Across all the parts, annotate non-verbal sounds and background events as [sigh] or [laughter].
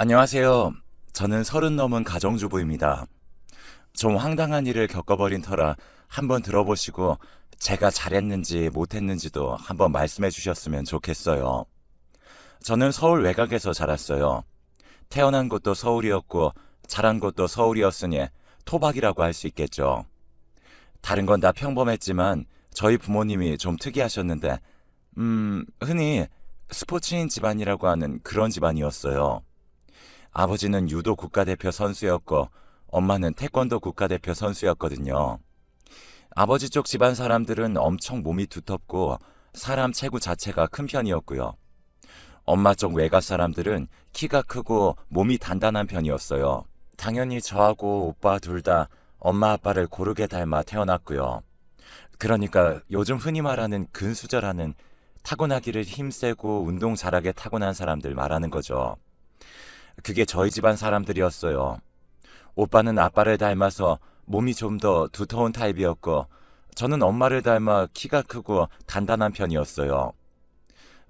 안녕하세요. 저는 서른 넘은 가정주부입니다. 좀 황당한 일을 겪어버린 터라 한번 들어보시고 제가 잘했는지 못했는지도 한번 말씀해 주셨으면 좋겠어요. 저는 서울 외곽에서 자랐어요. 태어난 곳도 서울이었고 자란 곳도 서울이었으니 토박이라고 할 수 있겠죠. 다른 건 다 평범했지만 저희 부모님이 좀 특이하셨는데, 음, 흔히 스포츠인 집안이라고 하는 그런 집안이었어요. 아버지는 유도 국가대표 선수였고 엄마는 태권도 국가대표 선수였거든요. 아버지 쪽 집안 사람들은 엄청 몸이 두텁고 사람 체구 자체가 큰 편이었고요. 엄마 쪽 외가 사람들은 키가 크고 몸이 단단한 편이었어요. 당연히 저하고 오빠 둘 다 엄마 아빠를 고르게 닮아 태어났고요. 그러니까 요즘 흔히 말하는 근수저라는 타고나기를 힘세고 운동 잘하게 타고난 사람들 말하는 거죠. 그게 저희 집안 사람들이었어요. 오빠는 아빠를 닮아서 몸이 좀 더 두터운 타입이었고, 저는 엄마를 닮아 키가 크고 단단한 편이었어요.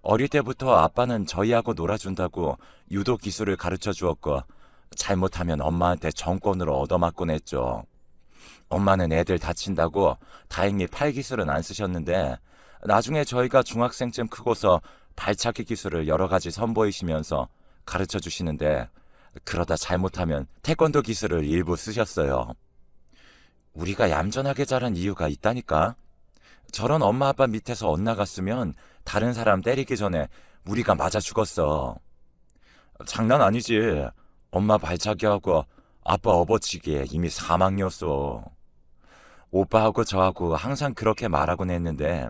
어릴 때부터 아빠는 저희하고 놀아준다고 유도 기술을 가르쳐 주었고, 잘못하면 엄마한테 정권으로 얻어맞곤 했죠. 엄마는 애들 다친다고 다행히 팔 기술은 안 쓰셨는데, 나중에 저희가 중학생쯤 크고서 발차기 기술을 여러 가지 선보이시면서 가르쳐 주시는데 그러다 잘못하면 태권도 기술을 일부 쓰셨어요. 우리가 얌전하게 자란 이유가 있다니까. 저런 엄마 아빠 밑에서 엇나갔으면 다른 사람 때리기 전에 우리가 맞아 죽었어. 장난 아니지. 엄마 발차기하고 아빠 업어치기에 이미 사망이었어. 오빠하고 저하고 항상 그렇게 말하곤 했는데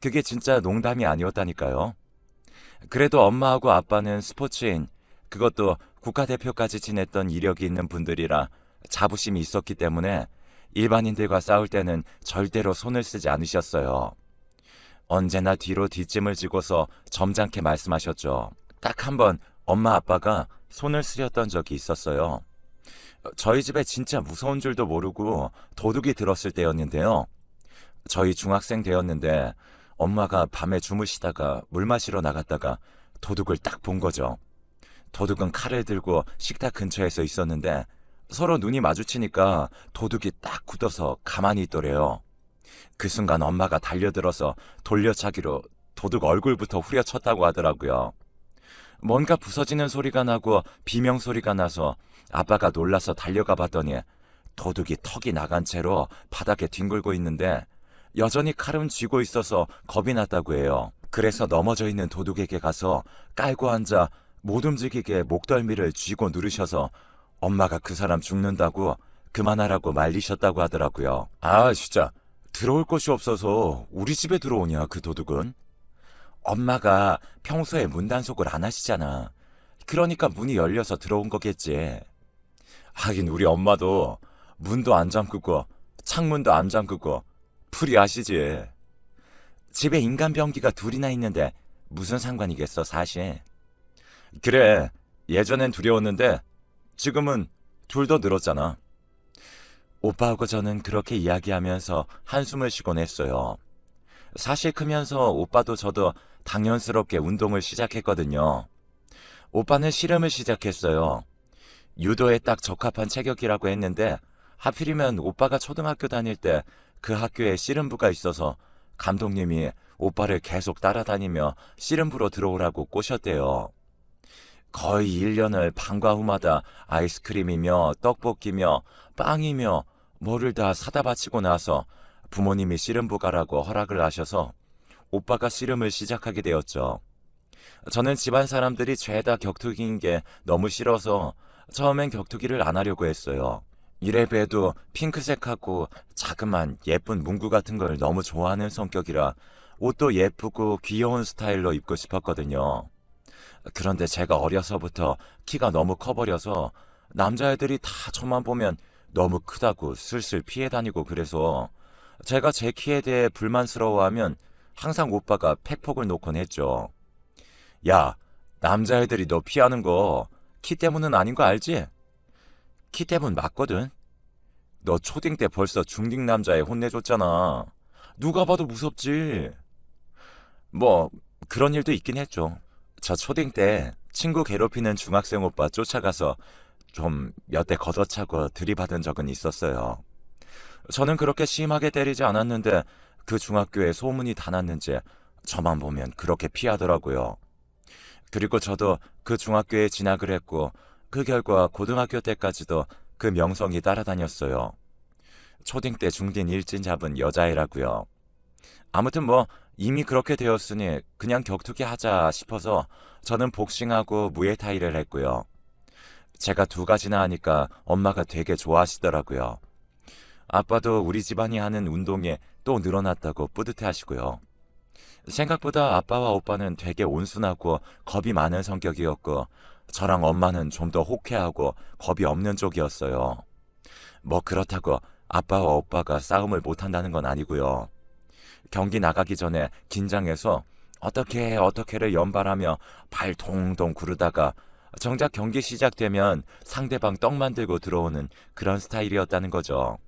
그게 진짜 농담이 아니었다니까요. 그래도 엄마하고 아빠는 스포츠인 그것도 국가대표까지 지냈던 이력이 있는 분들이라 자부심이 있었기 때문에 일반인들과 싸울 때는 절대로 손을 쓰지 않으셨어요. 언제나 뒤로 뒷짐을 지고서 점잖게 말씀하셨죠. 딱 한 번 엄마 아빠가 손을 쓰셨던 적이 있었어요. 저희 집에 진짜 무서운 줄도 모르고 도둑이 들었을 때였는데요. 저희 중학생 되었는데 엄마가 밤에 주무시다가 물 마시러 나갔다가 도둑을 딱 본 거죠. 도둑은 칼을 들고 식탁 근처에서 있었는데 서로 눈이 마주치니까 도둑이 딱 굳어서 가만히 있더래요. 그 순간 엄마가 달려들어서 돌려차기로 도둑 얼굴부터 후려쳤다고 하더라고요. 뭔가 부서지는 소리가 나고 비명 소리가 나서 아빠가 놀라서 달려가 봤더니 도둑이 턱이 나간 채로 바닥에 뒹굴고 있는데 여전히 칼은 쥐고 있어서 겁이 났다고 해요. 그래서 넘어져 있는 도둑에게 가서 깔고 앉아 못 움직이게 목덜미를 쥐고 누르셔서 엄마가 그 사람 죽는다고 그만하라고 말리셨다고 하더라고요. 아, 진짜. 들어올 곳이 없어서 우리 집에 들어오냐, 그 도둑은? 엄마가 평소에 문 단속을 안 하시잖아. 그러니까 문이 열려서 들어온 거겠지. 하긴 우리 엄마도 문도 안 잠그고 창문도 안 잠그고 풀이 아시지. 집에 인간 병기가 둘이나 있는데 무슨 상관이겠어, 사실. 그래, 예전엔 두려웠는데 지금은 둘 더 늘었잖아. 오빠하고 저는 그렇게 이야기하면서 한숨을 쉬곤 했어요. 사실 크면서 오빠도 저도 당연스럽게 운동을 시작했거든요. 오빠는 씨름을 시작했어요. 유도에 딱 적합한 체격이라고 했는데 하필이면 오빠가 초등학교 다닐 때 그 학교에 씨름부가 있어서 감독님이 오빠를 계속 따라다니며 씨름부로 들어오라고 꼬셨대요. 거의 1년을 방과 후마다 아이스크림이며 떡볶이며 빵이며 뭐를 다 사다 바치고 나서 부모님이 씨름부 가라고 허락을 하셔서 오빠가 씨름을 시작하게 되었죠. 저는 집안 사람들이 죄다 격투기인 게 너무 싫어서 처음엔 격투기를 안 하려고 했어요. 이래봬도 핑크색하고 자그만 예쁜 문구 같은 걸 너무 좋아하는 성격이라 옷도 예쁘고 귀여운 스타일로 입고 싶었거든요. 그런데 제가 어려서부터 키가 너무 커버려서 남자애들이 다 저만 보면 너무 크다고 슬슬 피해 다니고 그래서 제가 제 키에 대해 불만스러워하면 항상 오빠가 팩폭을 놓곤 했죠. 야, 남자애들이 너 피하는 거 키 때문은 아닌 거 알지? 키 때문 맞거든. 너 초딩 때 벌써 중딩 남자애 혼내줬잖아. 누가 봐도 무섭지. 뭐 그런 일도 있긴 했죠. 저 초딩 때 친구 괴롭히는 중학생 오빠 쫓아가서 좀 몇 대 걷어차고 들이받은 적은 있었어요. 저는 그렇게 심하게 때리지 않았는데 그 중학교에 소문이 다 났는지 저만 보면 그렇게 피하더라고요. 그리고 저도 그 중학교에 진학을 했고 그 결과 고등학교 때까지도 그 명성이 따라다녔어요. 초딩 때 중딩 일진 잡은 여자애라고요. 아무튼 뭐 이미 그렇게 되었으니 그냥 격투기 하자 싶어서 저는 복싱하고 무에타이를 했고요. 제가 두 가지나 하니까 엄마가 되게 좋아하시더라고요. 아빠도 우리 집안이 하는 운동에 또 늘어났다고 뿌듯해 하시고요. 생각보다 아빠와 오빠는 되게 온순하고 겁이 많은 성격이었고, 저랑 엄마는 좀 더 호쾌하고 겁이 없는 쪽이었어요. 뭐 그렇다고 아빠와 오빠가 싸움을 못한다는 건 아니고요. 경기 나가기 전에 긴장해서 어떻게 어떻게를 연발하며 발 동동 구르다가 정작 경기 시작되면 상대방 떡 만들고 들어오는 그런 스타일이었다는 거죠.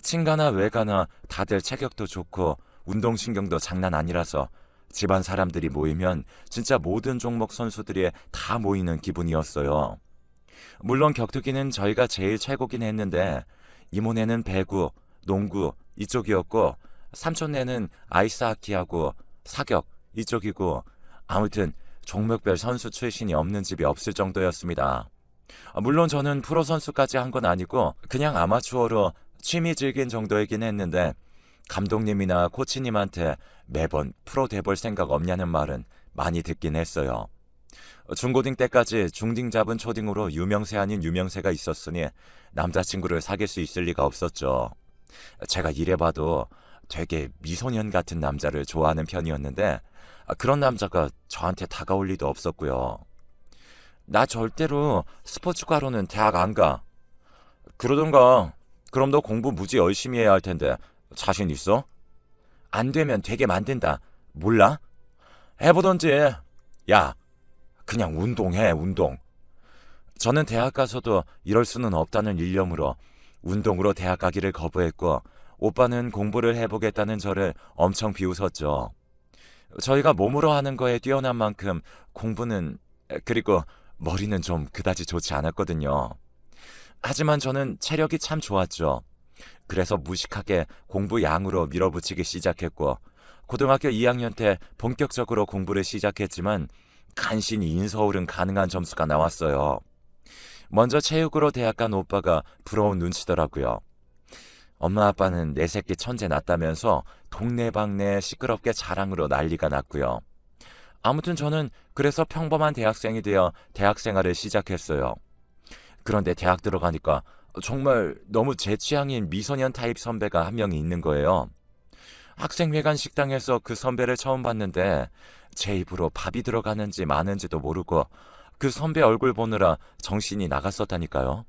친가나 외가나 다들 체격도 좋고 운동신경도 장난 아니라서 집안 사람들이 모이면 진짜 모든 종목 선수들이 다 모이는 기분이었어요. 물론 격투기는 저희가 제일 최고긴 했는데 이모네는 배구, 농구 이쪽이었고 삼촌네는 아이스하키하고 사격 이쪽이고 아무튼 종목별 선수 출신이 없는 집이 없을 정도였습니다. 아, 물론 저는 프로 선수까지 한 건 아니고 그냥 아마추어로 취미 즐긴 정도이긴 했는데 감독님이나 코치님한테 매번 프로 돼볼 생각 없냐는 말은 많이 듣긴 했어요. 중고딩 때까지 중딩 잡은 초딩으로 유명세 아닌 유명세가 있었으니 남자친구를 사귈 수 있을 리가 없었죠. 제가 이래봐도 되게 미소년 같은 남자를 좋아하는 편이었는데 아, 그런 남자가 저한테 다가올 리도 없었고요. 나 절대로 스포츠과로는 대학 안 가. 그러던가 그럼 너 공부 무지 열심히 해야 할 텐데 자신 있어? 안 되면 되게 만든다. 몰라? 해보던지. 야, 그냥 운동해, 운동. 저는 대학 가서도 이럴 수는 없다는 일념으로 운동으로 대학 가기를 거부했고, 오빠는 공부를 해보겠다는 저를 엄청 비웃었죠. 저희가 몸으로 하는 거에 뛰어난 만큼 공부는, 그리고 머리는 좀 그다지 좋지 않았거든요. 하지만 저는 체력이 참 좋았죠. 그래서 무식하게 공부 양으로 밀어붙이기 시작했고, 고등학교 2학년 때 본격적으로 공부를 시작했지만, 간신히 인서울은 가능한 점수가 나왔어요. 먼저 체육으로 대학 간 오빠가 부러운 눈치더라고요. 엄마 아빠는 내 새끼 천재 났다면서 동네방네 시끄럽게 자랑으로 난리가 났고요. 아무튼 저는 그래서 평범한 대학생이 되어 대학 생활을 시작했어요. 그런데 대학 들어가니까 정말 너무 제 취향인 미소년 타입 선배가 한 명이 있는 거예요. 학생회관 식당에서 그 선배를 처음 봤는데 제 입으로 밥이 들어가는지 마는지도 모르고 그 선배 얼굴 보느라 정신이 나갔었다니까요.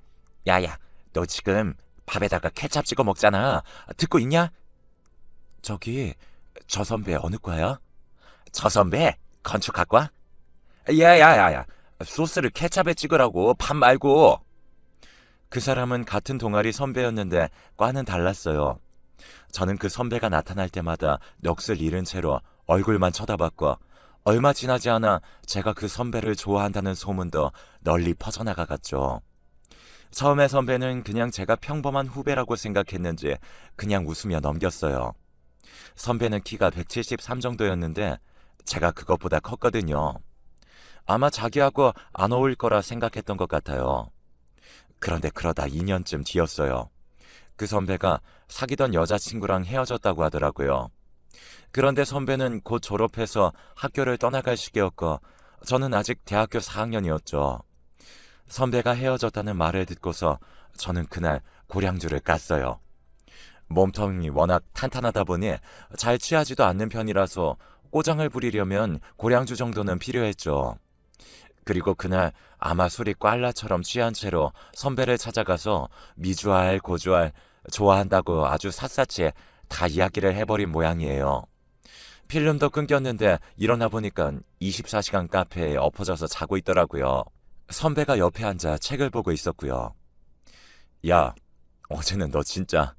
야야, 너 지금 밥에다가 케찹 찍어 먹잖아. 듣고 있냐? 저기 저 선배 어느 과야? 저 선배 건축학과? 야야야야, 소스를 케찹에 찍으라고 밥 말고. 그 사람은 같은 동아리 선배였는데 과는 달랐어요. 저는 그 선배가 나타날 때마다 넋을 잃은 채로 얼굴만 쳐다봤고 얼마 지나지 않아 제가 그 선배를 좋아한다는 소문도 널리 퍼져나가갔죠. 처음에 선배는 그냥 제가 평범한 후배라고 생각했는지 그냥 웃으며 넘겼어요. 선배는 키가 173 정도였는데 제가 그것보다 컸거든요. 아마 자기하고 안 어울릴 거라 생각했던 것 같아요. 그런데 그러다 2년쯤 뒤였어요. 그 선배가 사귀던 여자친구랑 헤어졌다고 하더라고요. 그런데 선배는 곧 졸업해서 학교를 떠나갈 시기였고, 저는 아직 대학교 4학년이었죠. 선배가 헤어졌다는 말을 듣고서 저는 그날 고량주를 깠어요. 몸통이 워낙 탄탄하다 보니 잘 취하지도 않는 편이라서 꼬장을 부리려면 고량주 정도는 필요했죠. 그리고 그날 아마 술이 꽐라처럼 취한 채로 선배를 찾아가서 미주알, 고주알, 좋아한다고 아주 샅샅이 다 이야기를 해버린 모양이에요. 필름도 끊겼는데 일어나 보니까 24시간 카페에 엎어져서 자고 있더라고요. 선배가 옆에 앉아 책을 보고 있었고요. 야, 어제는 너 진짜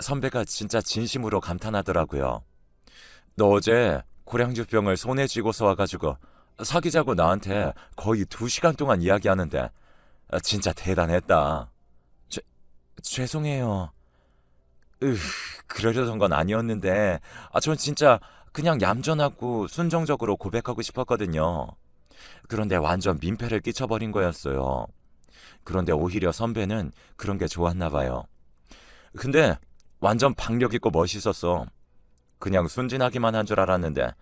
선배가 진짜 진심으로 감탄하더라고요. 너 어제 고량주병을 손에 쥐고서 와가지고 사귀자고 나한테 거의 두 시간 동안 이야기하는데 아, 진짜 대단했다. 죄, 죄송해요. 으, 그러려던 건 아니었는데 아, 전 진짜 그냥 얌전하고 순정적으로 고백하고 싶었거든요. 그런데 완전 민폐를 끼쳐버린 거였어요. 그런데 오히려 선배는 그런 게 좋았나 봐요. 근데 완전 박력 있고 멋있었어. 그냥 순진하기만 한 줄 알았는데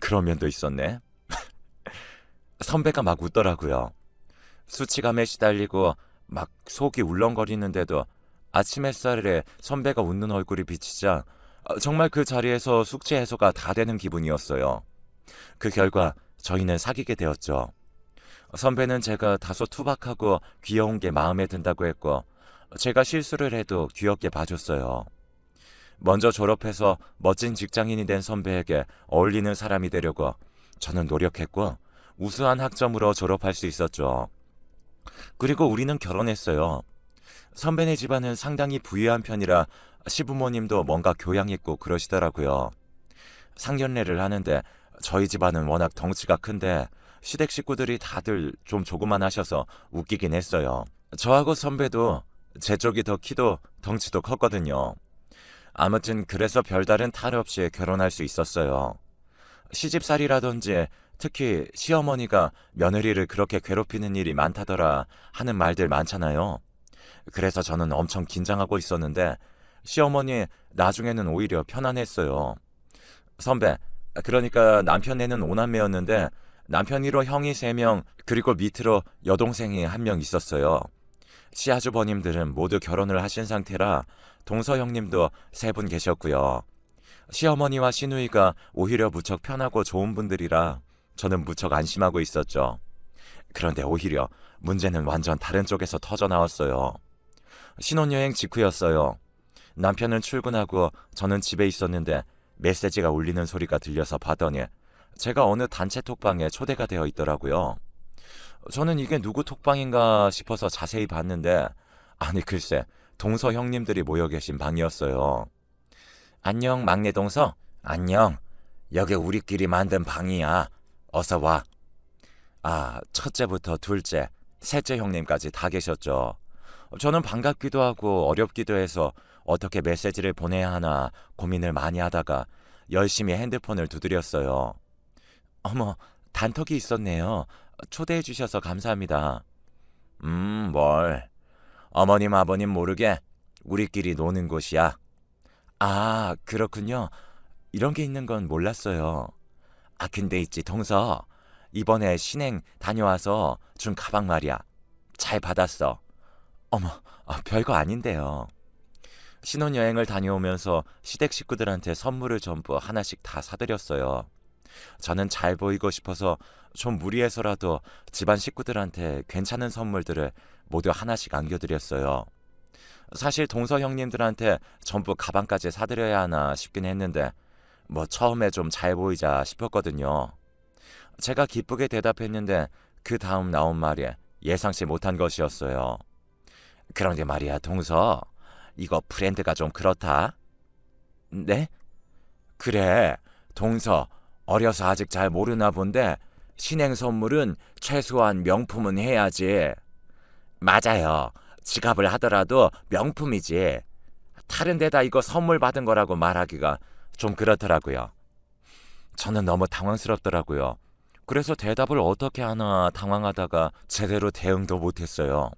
그런 면도 있었네. [laughs] 선배가 막 웃더라고요. 수치감에 시달리고 막 속이 울렁거리는데도 아침 햇살에 선배가 웃는 얼굴이 비치자 아, 정말 그 자리에서 숙제 해소가 다 되는 기분이었어요. 그 결과 저희는 사귀게 되었죠. 선배는 제가 다소 투박하고 귀여운 게 마음에 든다고 했고 제가 실수를 해도 귀엽게 봐줬어요. 먼저 졸업해서 멋진 직장인이 된 선배에게 어울리는 사람이 되려고 저는 노력했고 우수한 학점으로 졸업할 수 있었죠. 그리고 우리는 결혼했어요. 선배네 집안은 상당히 부유한 편이라 시부모님도 뭔가 교양 있고 그러시더라고요. 상견례를 하는데 저희 집안은 워낙 덩치가 큰데 시댁 식구들이 다들 좀 조그만 하셔서 웃기긴 했어요. 저하고 선배도 제 쪽이 더 키도 덩치도 컸거든요. 아무튼 그래서 별다른 탈 없이 결혼할 수 있었어요. 시집살이라든지 특히 시어머니가 며느리를 그렇게 괴롭히는 일이 많다더라 하는 말들 많잖아요. 그래서 저는 엄청 긴장하고 있었는데 시어머니 나중에는 오히려 편안했어요. 선배, 그러니까 남편애는 오남매였는데 남편이로 형이 3명 그리고 밑으로 여동생이 한 명 있었어요. 시아주버님들은 모두 결혼을 하신 상태라 동서 형님도 세 분 계셨고요. 시어머니와 시누이가 오히려 무척 편하고 좋은 분들이라 저는 무척 안심하고 있었죠. 그런데 오히려 문제는 완전 다른 쪽에서 터져 나왔어요. 신혼여행 직후였어요. 남편은 출근하고 저는 집에 있었는데 메시지가 울리는 소리가 들려서 봤더니 제가 어느 단체 톡방에 초대가 되어 있더라고요. 저는 이게 누구 톡방인가 싶어서 자세히 봤는데 아니 글쎄 동서 형님들이 모여 계신 방이었어요. 안녕 막내 동서 안녕 여기 우리끼리 만든 방이야 어서 와. 아 첫째부터 둘째 셋째 형님까지 다 계셨죠. 저는 반갑기도 하고 어렵기도 해서 어떻게 메시지를 보내야 하나 고민을 많이 하다가 열심히 핸드폰을 두드렸어요. 어머, 단톡이 있었네요. 초대해 주셔서 감사합니다. 음, 뭘. 어머님, 아버님 모르게 우리끼리 노는 곳이야. 아, 그렇군요. 이런 게 있는 건 몰랐어요. 아, 근데 있지, 동서. 이번에 신행 다녀와서 준 가방 말이야. 잘 받았어. 어머, 아, 별거 아닌데요. 신혼여행을 다녀오면서 시댁 식구들한테 선물을 전부 하나씩 다 사드렸어요. 저는 잘 보이고 싶어서 좀 무리해서라도 집안 식구들한테 괜찮은 선물들을 모두 하나씩 안겨드렸어요. 사실 동서 형님들한테 전부 가방까지 사드려야 하나 싶긴 했는데 뭐 처음에 좀 잘 보이자 싶었거든요. 제가 기쁘게 대답했는데 그 다음 나온 말이 예상치 못한 것이었어요. 그런데 말이야 동서 이거 브랜드가 좀 그렇다. 네? 그래 동서 어려서 아직 잘 모르나 본데 신행 선물은 최소한 명품은 해야지. 맞아요. 지갑을 하더라도 명품이지. 다른 데다 이거 선물 받은 거라고 말하기가 좀 그렇더라고요. 저는 너무 당황스럽더라고요. 그래서 대답을 어떻게 하나 당황하다가 제대로 대응도 못했어요.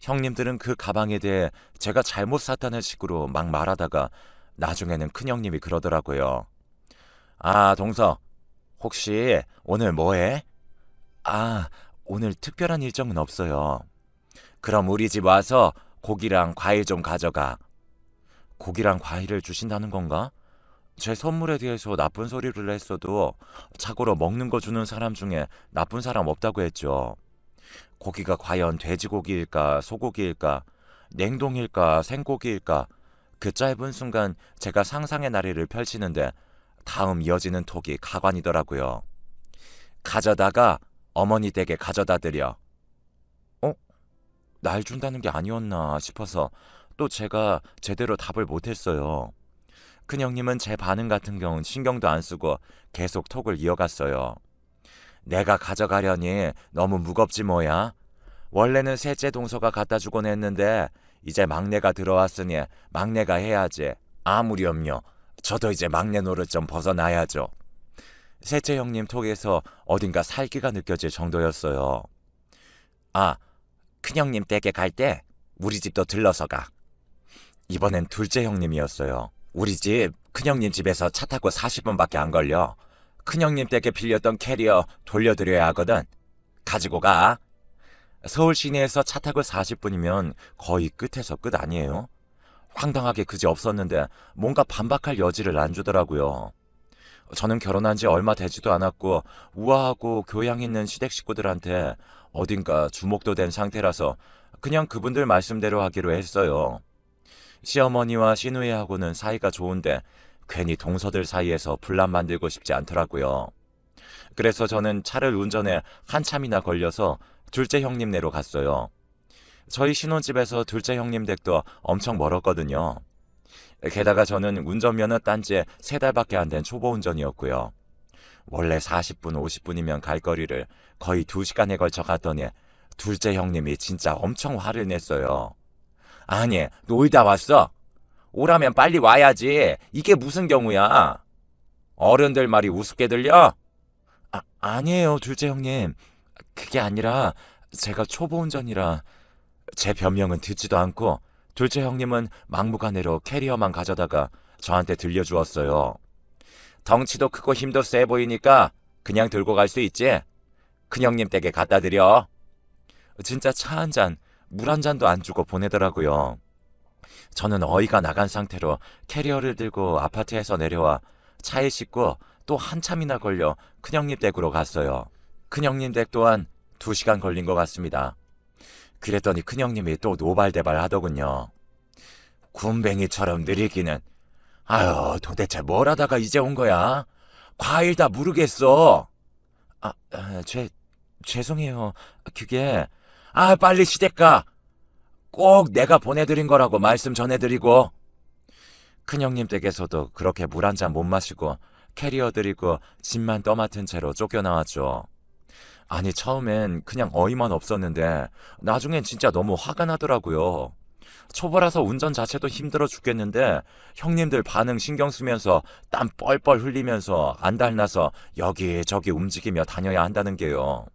형님들은 그 가방에 대해 제가 잘못 샀다는 식으로 막 말하다가 나중에는 큰 형님이 그러더라고요. 아, 동서. 혹시 오늘 뭐 해? 아, 오늘 특별한 일정은 없어요. 그럼 우리 집 와서 고기랑 과일 좀 가져가. 고기랑 과일을 주신다는 건가? 제 선물에 대해서 나쁜 소리를 했어도 자고로 먹는 거 주는 사람 중에 나쁜 사람 없다고 했죠. 고기가 과연 돼지고기일까, 소고기일까, 냉동일까, 생고기일까, 그 짧은 순간 제가 상상의 나래를 펼치는데 다음 이어지는 톡이 가관이더라고요. 가져다가 어머니 댁에 가져다 드려. 어? 날 준다는 게 아니었나 싶어서 또 제가 제대로 답을 못했어요. 큰형님은 제 반응 같은 경우는 신경도 안 쓰고 계속 톡을 이어갔어요. 내가 가져가려니 너무 무겁지 뭐야. 원래는 셋째 동서가 갖다 주곤 했는데 이제 막내가 들어왔으니 막내가 해야지. 아무렴요. 저도 이제 막내 노릇 좀 벗어나야죠. 셋째 형님 톡에서 어딘가 살기가 느껴질 정도였어요. 아, 큰형님 댁에 갈 때 우리 집도 들러서 가. 이번엔 둘째 형님이었어요. 우리 집 큰형님 집에서 차 타고 40분밖에 안 걸려. 큰형님 댁에 빌렸던 캐리어 돌려드려야 하거든. 가지고 가. 서울 시내에서 차 타고 40분이면 거의 끝에서 끝 아니에요? 황당하게 그지 없었는데 뭔가 반박할 여지를 안 주더라고요. 저는 결혼한 지 얼마 되지도 않았고 우아하고 교양 있는 시댁 식구들한테 어딘가 주목도 된 상태라서 그냥 그분들 말씀대로 하기로 했어요. 시어머니와 시누이하고는 사이가 좋은데 괜히 동서들 사이에서 분란 만들고 싶지 않더라고요. 그래서 저는 차를 운전해 한참이나 걸려서 둘째 형님네로 갔어요. 저희 신혼집에서 둘째 형님 댁도 엄청 멀었거든요. 게다가 저는 운전면허 딴지 세 달밖에 안 된 초보 운전이었고요. 원래 40분, 50분이면 갈 거리를 거의 2시간에 걸쳐 갔더니 둘째 형님이 진짜 엄청 화를 냈어요. 아니, 놀다 왔어? 오라면 빨리 와야지. 이게 무슨 경우야? 어른들 말이 우습게 들려? 아, 아니에요, 둘째 형님. 그게 아니라 제가 초보 운전이라 제 변명은 듣지도 않고 둘째 형님은 막무가내로 캐리어만 가져다가 저한테 들려주었어요. 덩치도 크고 힘도 세 보이니까 그냥 들고 갈 수 있지? 큰형님 댁에 갖다 드려. 진짜 차 한 잔, 물 한 잔도 안 주고 보내더라고요. 저는 어이가 나간 상태로 캐리어를 들고 아파트에서 내려와 차에 싣고 또 한참이나 걸려 큰형님 댁으로 갔어요. 큰형님 댁 또한 두 시간 걸린 것 같습니다. 그랬더니 큰형님이 또 노발대발 하더군요. 군뱅이처럼 느리기는. 아유, 도대체 뭘 하다가 이제 온 거야? 과일 다 모르겠어. 아, 아, 죄, 죄송해요. 그게, 아, 빨리 시댁 가. 꼭 내가 보내드린 거라고 말씀 전해드리고. 큰형님 댁에서도 그렇게 물 한 잔 못 마시고 캐리어 드리고 짐만 떠맡은 채로 쫓겨나왔죠. 아니 처음엔 그냥 어이만 없었는데 나중엔 진짜 너무 화가 나더라고요. 초보라서 운전 자체도 힘들어 죽겠는데 형님들 반응 신경 쓰면서 땀 뻘뻘 흘리면서 안달나서 여기저기 움직이며 다녀야 한다는 게요.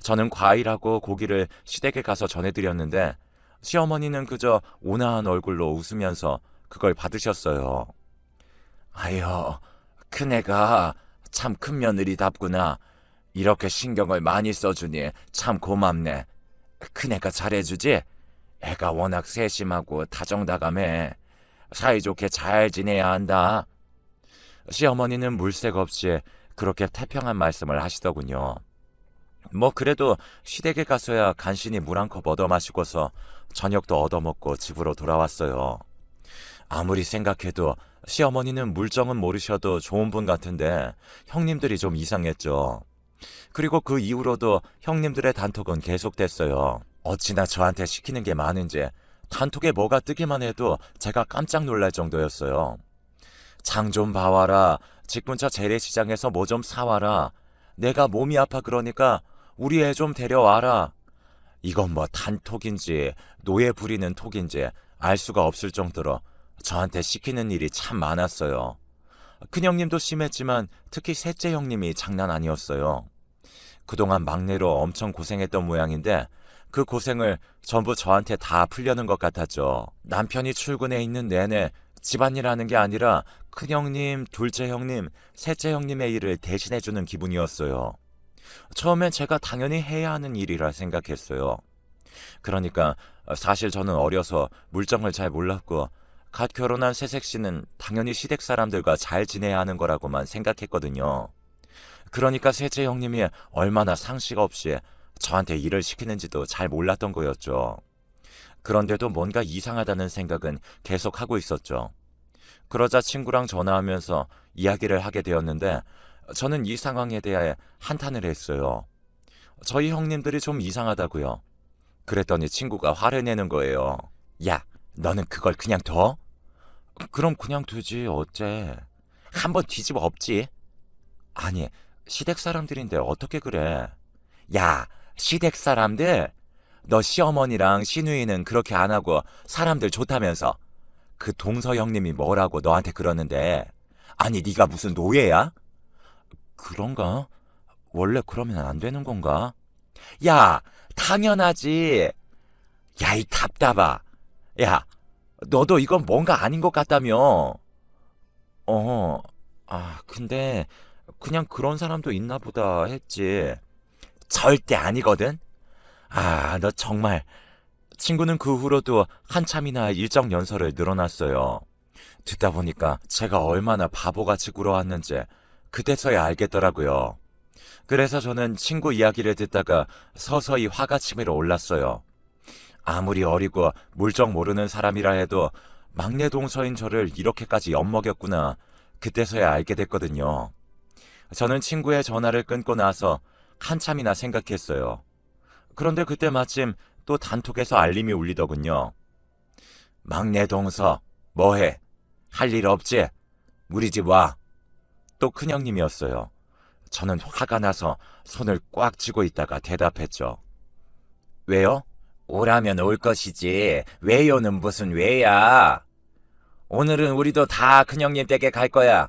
저는 과일하고 고기를 시댁에 가서 전해드렸는데 시어머니는 그저 온화한 얼굴로 웃으면서 그걸 받으셨어요. 아유, 큰애가 참 큰 며느리답구나. 이렇게 신경을 많이 써주니 참 고맙네. 큰애가 잘해주지? 애가 워낙 세심하고 다정다감해. 사이좋게 잘 지내야 한다. 시어머니는 물색 없이 그렇게 태평한 말씀을 하시더군요. 뭐 그래도 시댁에 가서야 간신히 물 한 컵 얻어 마시고서 저녁도 얻어먹고 집으로 돌아왔어요. 아무리 생각해도 시어머니는 물정은 모르셔도 좋은 분 같은데 형님들이 좀 이상했죠. 그리고 그 이후로도 형님들의 단톡은 계속됐어요. 어찌나 저한테 시키는 게 많은지 단톡에 뭐가 뜨기만 해도 제가 깜짝 놀랄 정도였어요. 장 좀 봐와라. 집 근처 재래시장에서 뭐 좀 사와라. 내가 몸이 아파 그러니까 우리 애 좀 데려와라. 이건 뭐 단톡인지 노예 부리는 톡인지 알 수가 없을 정도로 저한테 시키는 일이 참 많았어요. 큰형님도 심했지만 특히 셋째 형님이 장난 아니었어요. 그동안 막내로 엄청 고생했던 모양인데 그 고생을 전부 저한테 다 풀려는 것 같았죠. 남편이 출근해 있는 내내 집안일 하는 게 아니라 큰형님, 둘째 형님, 셋째 형님의 일을 대신해주는 기분이었어요. 처음엔 제가 당연히 해야 하는 일이라 생각했어요. 그러니까 사실 저는 어려서 물정을 잘 몰랐고 갓 결혼한 새색 씨는 당연히 시댁 사람들과 잘 지내야 하는 거라고만 생각했거든요. 그러니까 셋째 형님이 얼마나 상식 없이 저한테 일을 시키는지도 잘 몰랐던 거였죠. 그런데도 뭔가 이상하다는 생각은 계속 하고 있었죠. 그러자 친구랑 전화하면서 이야기를 하게 되었는데 저는 이 상황에 대해 한탄을 했어요. 저희 형님들이 좀 이상하다고요. 그랬더니 친구가 화를 내는 거예요. 야, 너는 그걸 그냥 둬? 그럼 그냥 두지 어째. 한번 뒤집어 엎지. 아니, 시댁 사람들인데 어떻게 그래? 야, 시댁 사람들? 너 시어머니랑 시누이는 그렇게 안 하고 사람들 좋다면서. 그 동서 형님이 뭐라고 너한테 그러는데. 아니, 네가 무슨 노예야? 그런가? 원래 그러면 안 되는 건가? 야, 당연하지. 야, 이 답답아. 야, 너도 이건 뭔가 아닌 것 같다며. 어, 아, 근데 그냥 그런 사람도 있나 보다 했지. 절대 아니거든? 아, 너 정말. 친구는 그 후로도 한참이나 일정 연설을 늘어났어요. 듣다 보니까 제가 얼마나 바보같이 굴어왔는지 그때서야 알겠더라고요. 그래서 저는 친구 이야기를 듣다가 서서히 화가 치밀어 올랐어요. 아무리 어리고 물정 모르는 사람이라 해도 막내 동서인 저를 이렇게까지 엿먹였구나. 그때서야 알게 됐거든요. 저는 친구의 전화를 끊고 나서 한참이나 생각했어요. 그런데 그때 마침 또 단톡에서 알림이 울리더군요. 막내 동서, 뭐해? 할 일 없지? 우리 집 와. 또 큰형님이었어요. 저는 화가 나서 손을 꽉 쥐고 있다가 대답했죠. 왜요? 오라면 올 것이지. 왜요는 무슨 왜야? 오늘은 우리도 다 큰형님 댁에 갈 거야.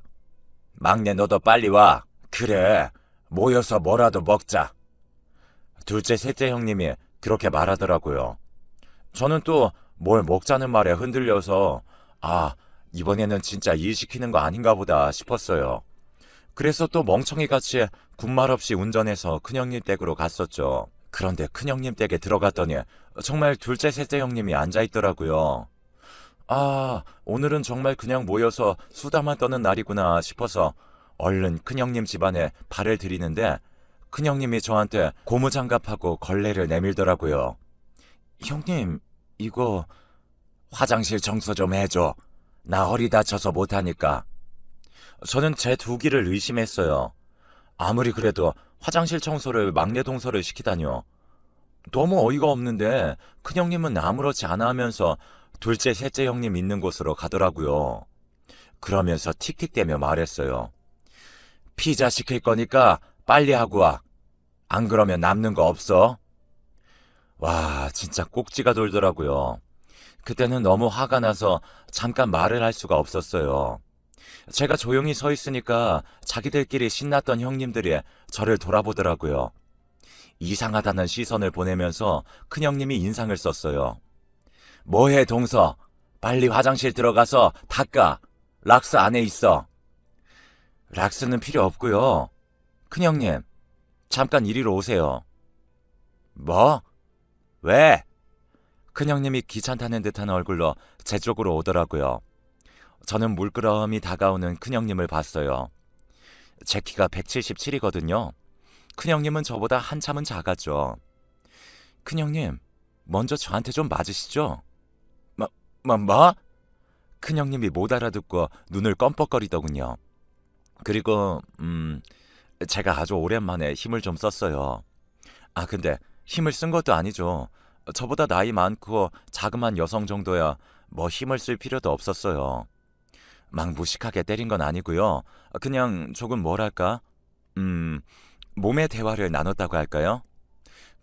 막내 너도 빨리 와. 그래. 모여서 뭐라도 먹자. 둘째, 셋째 형님이 그렇게 말하더라고요. 저는 또 뭘 먹자는 말에 흔들려서 아, 이번에는 진짜 일 시키는 거 아닌가 보다 싶었어요. 그래서 또 멍청이 같이 군말 없이 운전해서 큰형님 댁으로 갔었죠. 그런데 큰형님 댁에 들어갔더니 정말 둘째, 셋째 형님이 앉아 있더라고요. 아, 오늘은 정말 그냥 모여서 수다만 떠는 날이구나 싶어서 얼른 큰형님 집안에 발을 들이는데 큰형님이 저한테 고무장갑하고 걸레를 내밀더라고요. 형님, 이거 화장실 청소 좀 해줘. 나 허리 다쳐서 못하니까. 저는 제 두기를 의심했어요. 아무리 그래도 화장실 청소를 막내 동서를 시키다뇨. 너무 어이가 없는데 큰형님은 아무렇지 않아 하면서 둘째, 셋째 형님 있는 곳으로 가더라고요. 그러면서 틱틱대며 말했어요. 피자 시킬 거니까 빨리 하고 와. 안 그러면 남는 거 없어. 와, 진짜 꼭지가 돌더라고요. 그때는 너무 화가 나서 잠깐 말을 할 수가 없었어요. 제가 조용히 서 있으니까 자기들끼리 신났던 형님들이 저를 돌아보더라고요. 이상하다는 시선을 보내면서 큰형님이 인상을 썼어요. 뭐해, 동서? 빨리 화장실 들어가서 닦아. 락스 안에 있어. 락스는 필요 없고요. 큰형님, 잠깐 이리로 오세요. 뭐? 왜? 큰형님이 귀찮다는 듯한 얼굴로 제 쪽으로 오더라고요. 저는 물끄러미 다가오는 큰형님을 봤어요. 제 키가 177이거든요. 큰형님은 저보다 한참은 작았죠. 큰형님, 먼저 저한테 좀 맞으시죠? 뭐, 뭐, 뭐? 큰형님이 못 알아듣고 눈을 껌뻑거리더군요. 그리고, 음, 제가 아주 오랜만에 힘을 좀 썼어요. 아, 근데 힘을 쓴 것도 아니죠. 저보다 나이 많고 자그만 여성 정도야 뭐 힘을 쓸 필요도 없었어요. 막 무식하게 때린 건 아니고요. 그냥 조금 뭐랄까? 음, 몸의 대화를 나눴다고 할까요?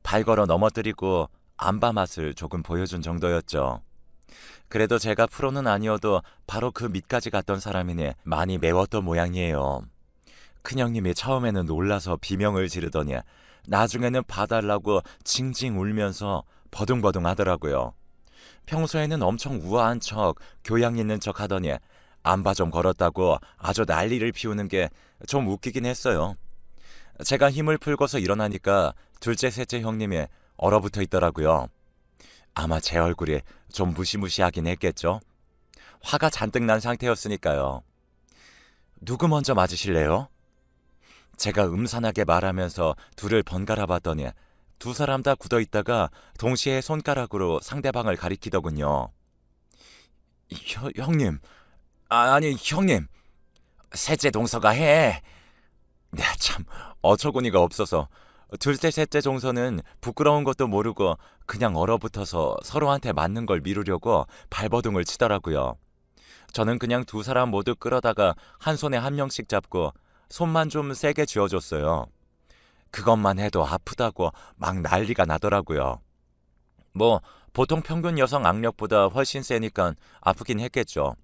발 걸어 넘어뜨리고 안바 맛을 조금 보여준 정도였죠. 그래도 제가 프로는 아니어도 바로 그 밑까지 갔던 사람이니 많이 매웠던 모양이에요. 큰형님이 처음에는 놀라서 비명을 지르더니 나중에는 봐달라고 징징 울면서 버둥버둥 하더라고요. 평소에는 엄청 우아한 척, 교양 있는 척 하더니 안바 좀 걸었다고 아주 난리를 피우는 게 좀 웃기긴 했어요. 제가 힘을 풀고서 일어나니까 둘째, 셋째 형님이 얼어붙어 있더라고요. 아마 제 얼굴이 좀 무시무시하긴 했겠죠. 화가 잔뜩 난 상태였으니까요. 누구 먼저 맞으실래요? 제가 음산하게 말하면서 둘을 번갈아 봤더니 두 사람 다 굳어 있다가 동시에 손가락으로 상대방을 가리키더군요. 혀, 형님, 아, 아니 형님, 셋째 동서가 해. 네, 참 어처구니가 없어서 둘째, 셋째 동서는 부끄러운 것도 모르고 그냥 얼어붙어서 서로한테 맞는 걸 미루려고 발버둥을 치더라고요. 저는 그냥 두 사람 모두 끌어다가 한 손에 한 명씩 잡고 손만 좀 세게 쥐어줬어요. 그것만 해도 아프다고 막 난리가 나더라고요. 뭐 보통 평균 여성 악력보다 훨씬 세니까 아프긴 했겠죠.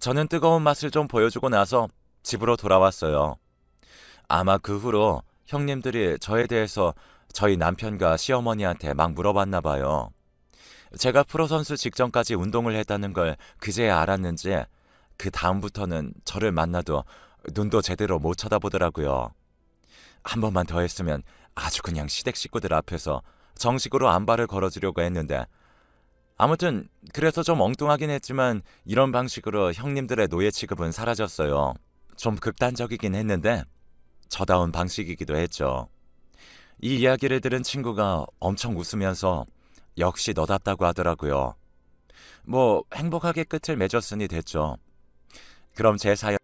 저는 뜨거운 맛을 좀 보여주고 나서 집으로 돌아왔어요. 아마 그 후로 형님들이 저에 대해서 저희 남편과 시어머니한테 막 물어봤나 봐요. 제가 프로선수 직전까지 운동을 했다는 걸 그제야 알았는지 그 다음부터는 저를 만나도 눈도 제대로 못 쳐다보더라고요. 한 번만 더 했으면 아주 그냥 시댁 식구들 앞에서 정식으로 안발을 걸어주려고 했는데 아무튼 그래서 좀 엉뚱하긴 했지만 이런 방식으로 형님들의 노예 취급은 사라졌어요. 좀 극단적이긴 했는데 저다운 방식이기도 했죠. 이 이야기를 들은 친구가 엄청 웃으면서 역시 너답다고 하더라고요. 뭐 행복하게 끝을 맺었으니 됐죠. 그럼 제 사연